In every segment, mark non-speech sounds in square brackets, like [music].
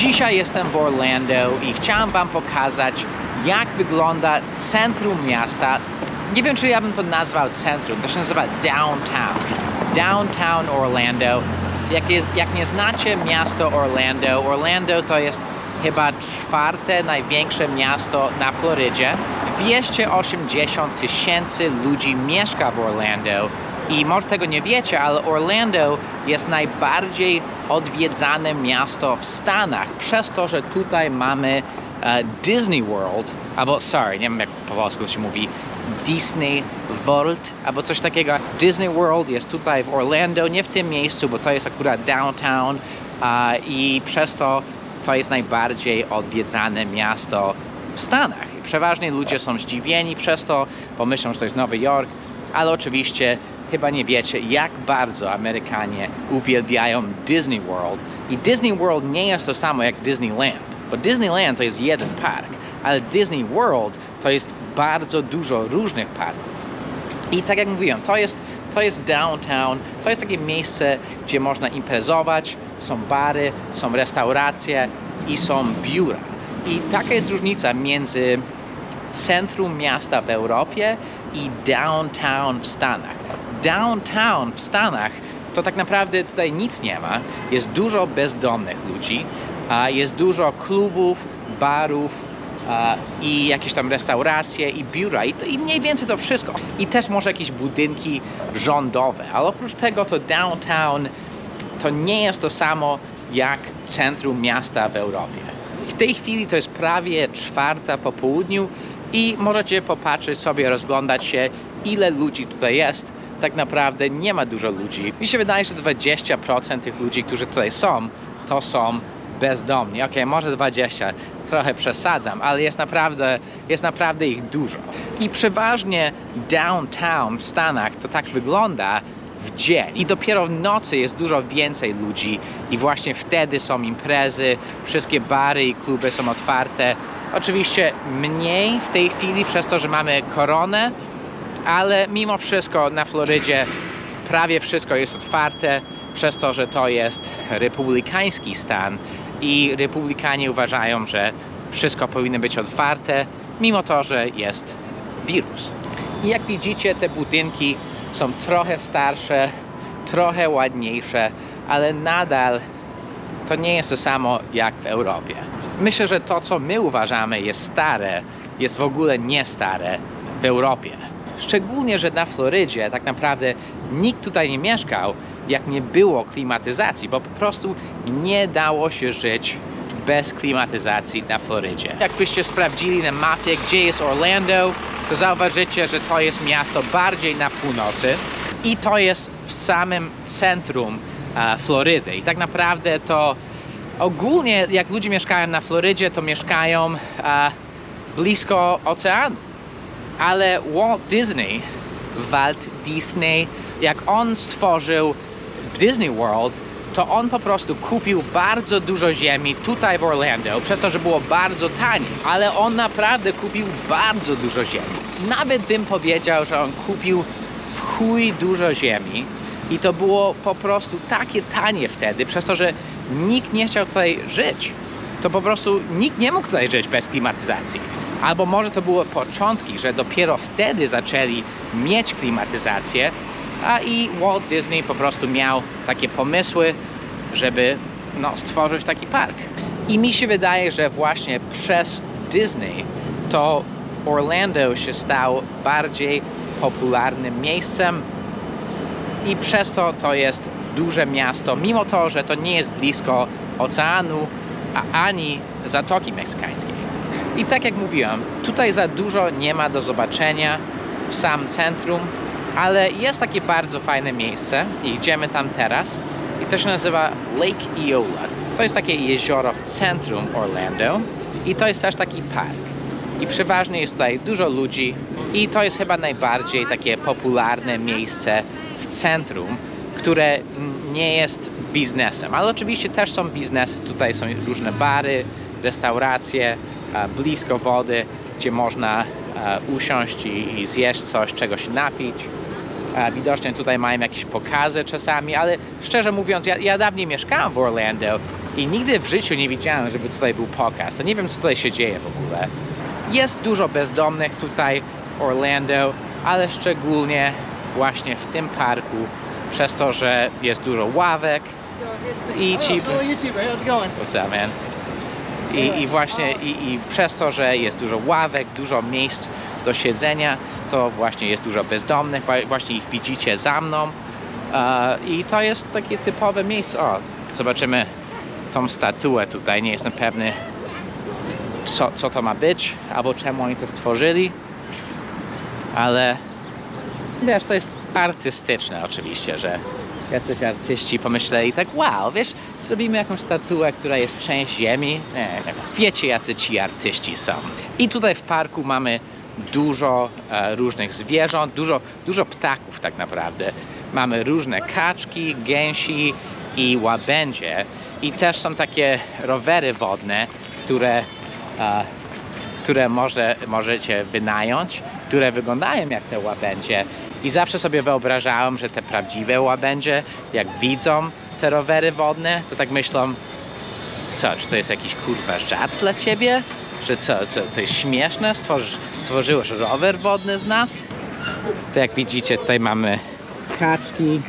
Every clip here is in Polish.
Dzisiaj jestem w Orlando i chciałem Wam pokazać, jak wygląda centrum miasta. Nie wiem, czy ja bym to nazwał centrum, to się nazywa downtown. Downtown Orlando. Jak, jest, jak nie znacie miasto Orlando, Orlando to jest chyba czwarte największe miasto na Florydzie. 280 tysięcy ludzi mieszka w Orlando i może tego nie wiecie, ale Orlando jest najbardziej odwiedzane miasto w Stanach, przez to, że tutaj mamy e, Disney World, albo sorry, nie wiem jak po polsku się mówi, Disney World, albo coś takiego. Disney World jest tutaj w Orlando, nie w tym miejscu, bo to jest akurat downtown i przez to to jest najbardziej odwiedzane miasto w Stanach. Przeważnie ludzie są zdziwieni przez to, pomyślą, że to jest Nowy Jork, ale oczywiście chyba nie wiecie, jak bardzo Amerykanie uwielbiają Disney World. I Disney World nie jest to samo jak Disneyland, bo Disneyland to jest jeden park, ale Disney World to jest bardzo dużo różnych parków. I tak jak mówiłem, to jest, to jest downtown, to jest takie miejsce, gdzie można imprezować, są bary, są restauracje i są biura. I taka jest różnica między centrum miasta w Europie i downtown w Stanach. Downtown w Stanach to tak naprawdę tutaj nic nie ma. Jest dużo bezdomnych ludzi, a jest dużo klubów, barów, a, i jakieś tam restauracje i biura i, to, i mniej więcej to wszystko. I też może jakieś budynki rządowe, ale oprócz tego to downtown to nie jest to samo jak centrum miasta w Europie. W tej chwili to jest prawie czwarta po południu i możecie popatrzeć sobie, rozglądać się, ile ludzi tutaj jest. Tak naprawdę nie ma dużo ludzi. Mi się wydaje, że 20% tych ludzi, którzy tutaj są, to są bezdomni. Okej, może 20, trochę przesadzam, ale jest naprawdę, jest naprawdę ich dużo. I przeważnie downtown w Stanach to tak wygląda w dzień. I dopiero w nocy jest dużo więcej ludzi i właśnie wtedy są imprezy, wszystkie bary i kluby są otwarte. Oczywiście mniej w tej chwili przez to, że mamy koronę, ale mimo wszystko na Florydzie prawie wszystko jest otwarte przez to, że to jest republikański stan i republikanie uważają, że wszystko powinno być otwarte, mimo to, że jest wirus. I jak widzicie, te budynki są trochę starsze, trochę ładniejsze, ale nadal to nie jest to samo jak w Europie. Myślę, że to, co my uważamy jest stare, jest w ogóle nie stare w Europie. Szczególnie, że na Florydzie tak naprawdę nikt tutaj nie mieszkał, jak nie było klimatyzacji, bo po prostu nie dało się żyć bez klimatyzacji na Florydzie. Jakbyście sprawdzili na mapie, gdzie jest Orlando, to zauważycie, że to jest miasto bardziej na północy i to jest w samym centrum e, Florydy. I tak naprawdę to ogólnie, jak ludzie mieszkają na Florydzie, to mieszkają e, blisko oceanu. Ale Walt Disney, Walt Disney, jak on stworzył Disney World, to on po prostu kupił bardzo dużo ziemi tutaj w Orlando, przez to, że było bardzo tanie. Ale on naprawdę kupił bardzo dużo ziemi. Nawet bym powiedział, że on kupił chuj dużo ziemi i to było po prostu takie tanie wtedy, przez to, że nikt nie chciał tutaj żyć. To po prostu nikt nie mógł tutaj żyć bez klimatyzacji. Albo może to były początki, że dopiero wtedy zaczęli mieć klimatyzację, a i Walt Disney po prostu miał takie pomysły, żeby no, stworzyć taki park. I mi się wydaje, że właśnie przez Disney to Orlando się stał bardziej popularnym miejscem i przez to to jest duże miasto, mimo to, że to nie jest blisko oceanu, a ani Zatoki Meksykańskiej. I tak jak mówiłem, tutaj za dużo nie ma do zobaczenia w sam centrum, ale jest takie bardzo fajne miejsce i idziemy tam teraz. I to się nazywa Lake Eola. To jest takie jezioro w centrum Orlando i to jest też taki park. I przeważnie jest tutaj dużo ludzi i to jest chyba najbardziej takie popularne miejsce w centrum, które nie jest biznesem. Ale oczywiście też są biznesy. Tutaj są różne bary, restauracje, blisko wody, gdzie można usiąść i zjeść coś, czego się napić. Widocznie tutaj mają jakieś pokazy czasami, ale szczerze mówiąc, ja, ja dawniej mieszkałem w Orlando I nigdy w życiu nie widziałem, żeby tutaj był pokaz. To nie wiem, co tutaj się dzieje w ogóle. Jest dużo bezdomnych tutaj w Orlando, ale szczególnie właśnie w tym parku, przez to, że jest dużo ławek. I oh, cheap. fellow YouTuber, how's it going? What's up, man? I, i właśnie i, i przez to, że jest dużo ławek, dużo miejsc do siedzenia, to właśnie jest dużo bezdomnych, właśnie ich widzicie za mną. E, I to jest takie typowe miejsce. O, zobaczymy tą statuę tutaj. Nie jestem pewny, co, co to ma być, albo czemu oni to stworzyli, ale wiesz, to jest artystyczne oczywiście, że jacyś artyści pomyśleli tak, wow, wiesz, zrobimy jakąś statuę, która jest część ziemi. Nie, nie. Wiecie, jacy ci artyści są. I tutaj w parku mamy dużo e, różnych zwierząt, dużo, dużo ptaków tak naprawdę. Mamy różne kaczki, gęsi i łabędzie. I też są takie rowery wodne, które e, które może, możecie wynająć, które wyglądają jak te łabędzie. I zawsze sobie wyobrażałem, że te prawdziwe łabędzie, jak widzą te rowery wodne, to tak myślą, co, czy to jest jakiś kurwa żart dla ciebie? Że co, co to jest śmieszne? Stworzysz, stworzyłeś rower wodny z nas? To jak widzicie, tutaj mamy kaczki,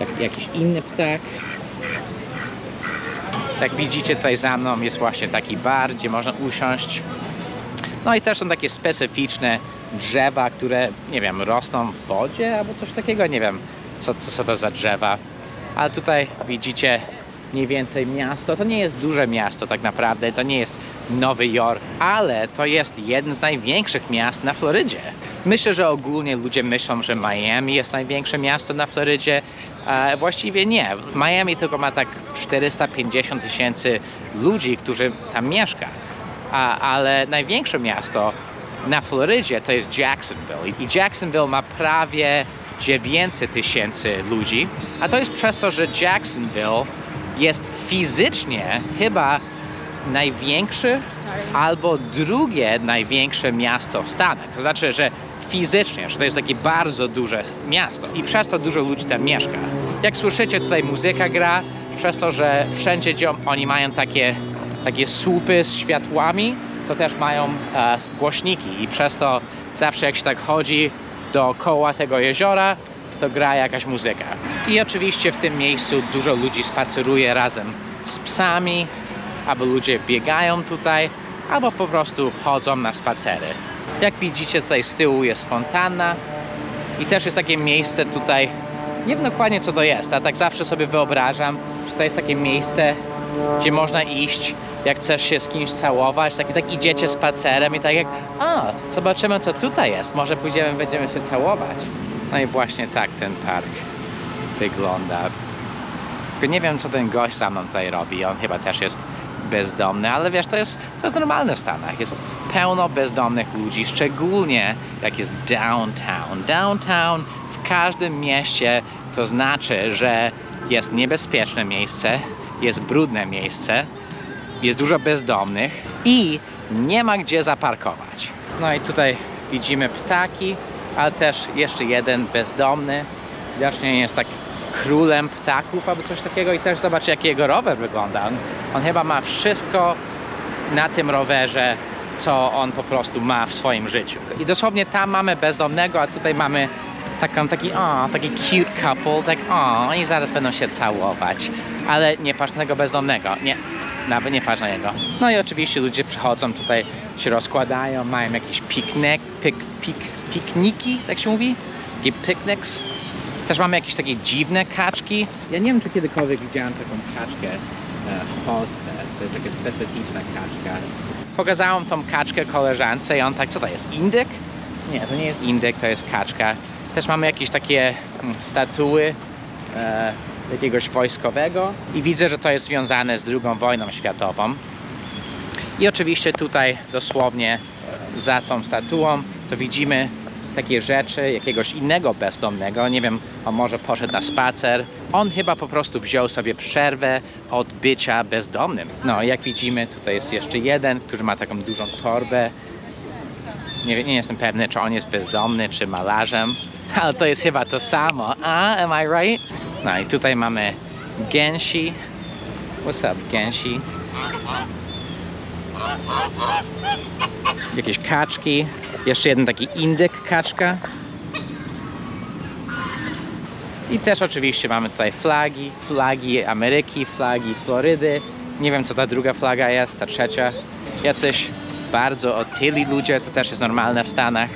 jak, jakiś inny ptak. Jak widzicie, tutaj za mną jest właśnie taki bar, gdzie można usiąść. No i też są takie specyficzne drzewa, które, nie wiem, rosną w wodzie albo coś takiego, nie wiem, co, co to za drzewa. Ale tutaj widzicie mniej więcej miasto. To nie jest duże miasto tak naprawdę, to nie jest Nowy Jork, ale to jest jeden z największych miast na Florydzie. Myślę, że ogólnie ludzie myślą, że Miami jest największe miasto na Florydzie. E, właściwie nie. Miami tylko ma tak 450 tysięcy ludzi, którzy tam mieszka. A, ale największe miasto na Florydzie to jest Jacksonville. I Jacksonville ma prawie 900 tysięcy ludzi, a to jest przez to, że Jacksonville jest fizycznie chyba największy albo drugie największe miasto w Stanach. To znaczy, że fizycznie, że to jest takie bardzo duże miasto i przez to dużo ludzi tam mieszka. Jak słyszycie, tutaj muzyka gra, przez to, że wszędzie gdzie oni mają takie, takie słupy z światłami, to też mają e, głośniki i przez to zawsze jak się tak chodzi dookoła tego jeziora, to gra jakaś muzyka. I oczywiście w tym miejscu dużo ludzi spaceruje razem z psami, albo ludzie biegają tutaj, albo po prostu chodzą na spacery. Jak widzicie tutaj z tyłu jest fontanna i też jest takie miejsce tutaj, nie wiem dokładnie co to jest, a tak zawsze sobie wyobrażam, że to jest takie miejsce, gdzie można iść, jak chcesz się z kimś całować, tak, i tak idziecie spacerem i tak jak, a, zobaczymy co tutaj jest, może pójdziemy, będziemy się całować. No i właśnie tak ten park wygląda. Tylko nie wiem, co ten gość za mną tutaj robi. On chyba też jest bezdomny, ale wiesz, to jest, to jest normalne w Stanach. Jest pełno bezdomnych ludzi, szczególnie jak jest downtown. Downtown w każdym mieście to znaczy, że jest niebezpieczne miejsce, jest brudne miejsce, jest dużo bezdomnych i nie ma gdzie zaparkować. No i tutaj widzimy ptaki, ale też jeszcze jeden bezdomny. Widocznie jest tak królem ptaków albo coś takiego i też zobaczcie jaki jego rower wygląda. On, on chyba ma wszystko na tym rowerze, co on po prostu ma w swoim życiu. I dosłownie tam mamy bezdomnego, a tutaj mamy taką, taki, o, taki cute couple, tak o, i zaraz będą się całować. Ale nie patrz na tego bezdomnego, nie, nawet nie patrz na niego. No i oczywiście ludzie przychodzą tutaj, się rozkładają, mają jakiś piknik, pik, pik, pikniki, tak się mówi? Takie picnics. Też mamy jakieś takie dziwne kaczki. Ja nie wiem, czy kiedykolwiek widziałem taką kaczkę e, w Polsce. To jest taka specyficzna kaczka. Pokazałam tą kaczkę koleżance i on tak, co to jest, indyk? Nie, to nie jest indyk, to jest kaczka. Też mamy jakieś takie mm, statuły e, jakiegoś wojskowego i widzę, że to jest związane z II wojną światową. I oczywiście tutaj dosłownie za tą statuą to widzimy takie rzeczy jakiegoś innego bezdomnego. Nie wiem, on może poszedł na spacer. On chyba po prostu wziął sobie przerwę od bycia bezdomnym. No, jak widzimy, tutaj jest jeszcze jeden, który ma taką dużą torbę. Nie, nie jestem pewny, czy on jest bezdomny, czy malarzem, ale to jest chyba to samo. A, am I right? No i tutaj mamy gęsi, What's up, gęsi? Jakieś kaczki. Jeszcze jeden taki indyk kaczka. I też oczywiście mamy tutaj flagi. Flagi Ameryki, flagi Florydy. Nie wiem co ta druga flaga jest, ta trzecia. Jacyś bardzo otyli ludzie, to też jest normalne w Stanach.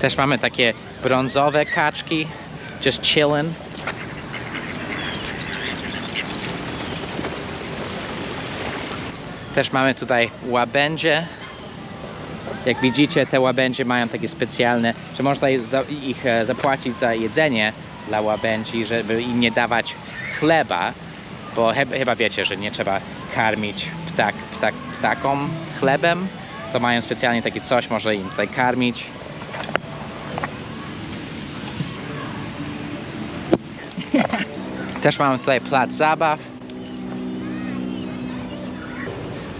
Też mamy takie brązowe kaczki. Just chillin'. Też mamy tutaj łabędzie. Jak widzicie, te łabędzie mają takie specjalne, że można ich e, zapłacić za jedzenie dla łabędzi, żeby im nie dawać chleba, bo chyba wiecie, że nie trzeba karmić ptak, ptak, ptakom chlebem. To mają specjalnie takie coś, można im tutaj karmić. [laughs] Też mamy tutaj plac zabaw.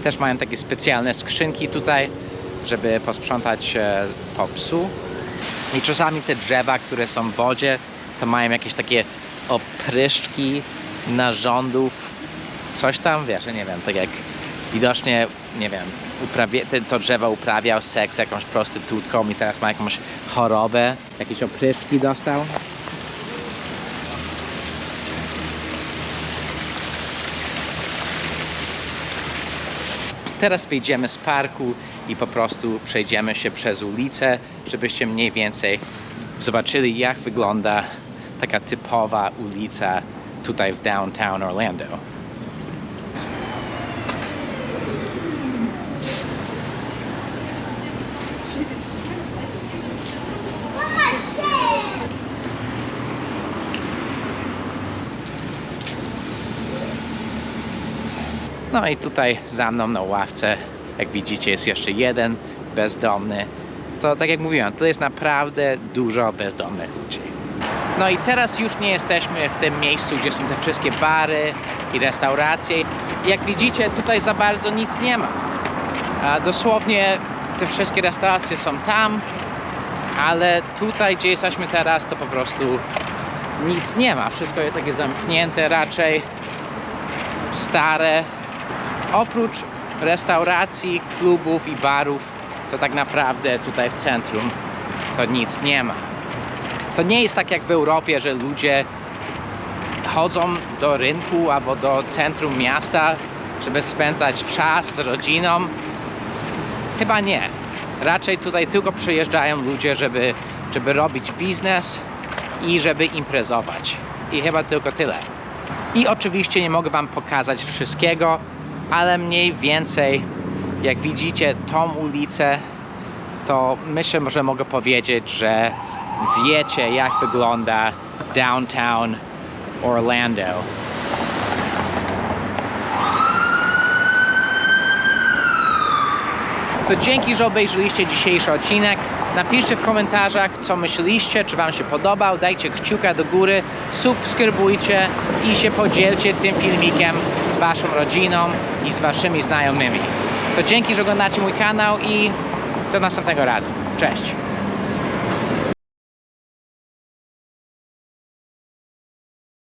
Też mają takie specjalne skrzynki tutaj, żeby posprzątać e, po psu. I czasami te drzewa, które są w wodzie, to mają jakieś takie opryszczki narządów. Coś tam, wiesz, nie wiem, tak jak widocznie, nie wiem, uprawie, te, to drzewo uprawiał seks jakąś prostytutką i teraz ma jakąś chorobę, jakieś opryszczki dostał. Teraz wyjdziemy z parku i po prostu przejdziemy się przez ulicę, żebyście mniej więcej zobaczyli, jak wygląda taka typowa ulica tutaj w downtown Orlando. No i tutaj za mną na ławce, jak widzicie, jest jeszcze jeden bezdomny. To tak jak mówiłem, to jest naprawdę dużo bezdomnych ludzi. No i teraz już nie jesteśmy w tym miejscu, gdzie są te wszystkie bary i restauracje. Jak widzicie, tutaj za bardzo nic nie ma. A dosłownie te wszystkie restauracje są tam, ale tutaj, gdzie jesteśmy teraz, to po prostu nic nie ma. Wszystko jest takie zamknięte raczej, stare. Oprócz restauracji, klubów i barów, to tak naprawdę tutaj w centrum to nic nie ma. To nie jest tak jak w Europie, że ludzie chodzą do rynku albo do centrum miasta, żeby spędzać czas z rodziną. Chyba nie. Raczej tutaj tylko przyjeżdżają ludzie, żeby, żeby robić biznes i żeby imprezować. I chyba tylko tyle. I oczywiście nie mogę Wam pokazać wszystkiego, ale mniej więcej, jak widzicie tą ulicę, to myślę, że mogę powiedzieć, że wiecie, jak wygląda downtown Orlando. To dzięki, że obejrzeliście dzisiejszy odcinek. Napiszcie w komentarzach, co myśliście, czy Wam się podobał. Dajcie kciuka do góry, subskrybujcie i się podzielcie tym filmikiem Waszą rodziną i z Waszymi znajomymi. To dzięki, że oglądacie mój kanał i do następnego razu. Cześć!